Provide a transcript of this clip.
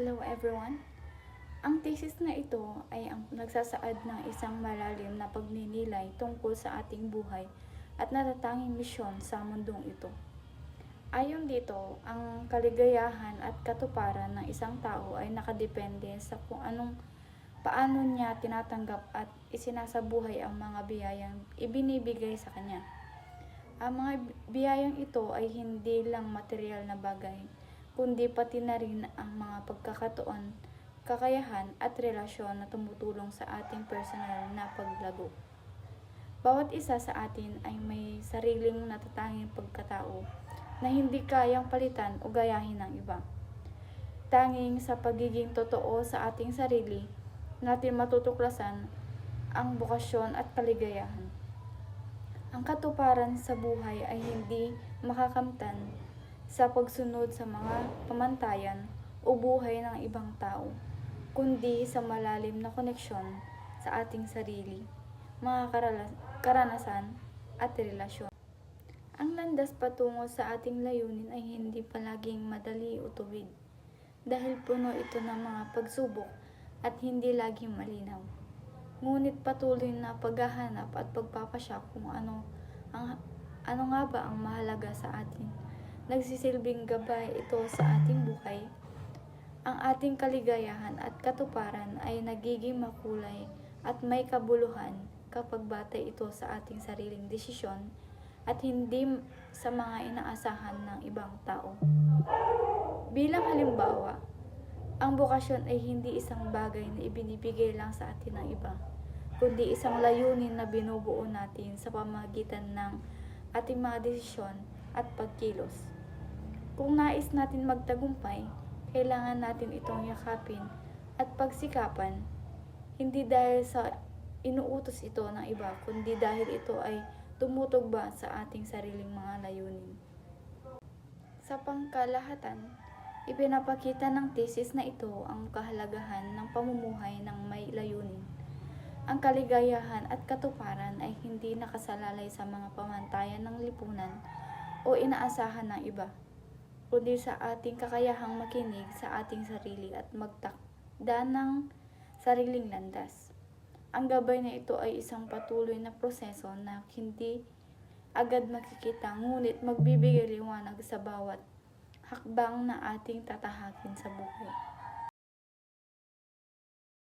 Hello everyone. Ang thesis na ito ay ang nagsasaad ng isang malalim na pagninilay tungkol sa ating buhay at natatanging misyon sa mundong ito. Ayon dito, ang kaligayahan at katuparan ng isang tao ay nakadepende sa kung anong paano niya tinatanggap at isinasabuhay ang mga biyayang ibinibigay sa kanya. Ang mga biyayang ito ay hindi lang material na bagay, kundi pati na rin ang mga pagkakataon, kakayahan at relasyon na tumutulong sa ating personal na paglago. Bawat isa sa atin ay may sariling natatanging pagkatao na hindi kayang palitan o gayahin ng iba. Tanging sa pagiging totoo sa ating sarili, natin matutuklasan ang bukasyon at kaligayahan. Ang katuparan sa buhay ay hindi makakamtan sa pagsunod sa mga pamantayan o buhay ng ibang tao, kundi sa malalim na koneksyon sa ating sarili, mga karanasan at relasyon. Ang landas patungo sa ating layunin ay hindi palaging madali o tuwid, dahil puno ito ng mga pagsubok at hindi laging malinaw. Ngunit patuloy na paghahanap at pagpapasya kung ano ang ano nga ba ang mahalaga sa atin. Nagsisilbing gabay ito sa ating buhay. Ang ating kaligayahan at katuparan ay nagiging makulay at may kabuluhan kapag batay ito sa ating sariling desisyon at hindi sa mga inaasahan ng ibang tao. Bilang halimbawa, ang bokasyon ay hindi isang bagay na ibinibigay lang sa atin ng iba, kundi isang layunin na binubuo natin sa pamagitan ng ating mga desisyon at pagkilos. Kung nais natin magtagumpay, kailangan natin itong yakapin at pagsikapan, hindi dahil sa inuutos ito ng iba, kundi dahil ito ay tumutugba sa ating sariling mga layunin. Sa pangkalahatan, ipinapakita ng thesis na ito ang kahalagahan ng pamumuhay ng may layunin. Ang kaligayahan at katuparan ay hindi nakasalalay sa mga pamantayan ng lipunan o inaasahan ng iba, kundi sa ating kakayahang makinig sa ating sarili at magtakda ng sariling landas. Ang gabay na ito ay isang patuloy na proseso na hindi agad makikita ngunit magbibigay liwanag sa bawat hakbang na ating tatahakin sa buhay.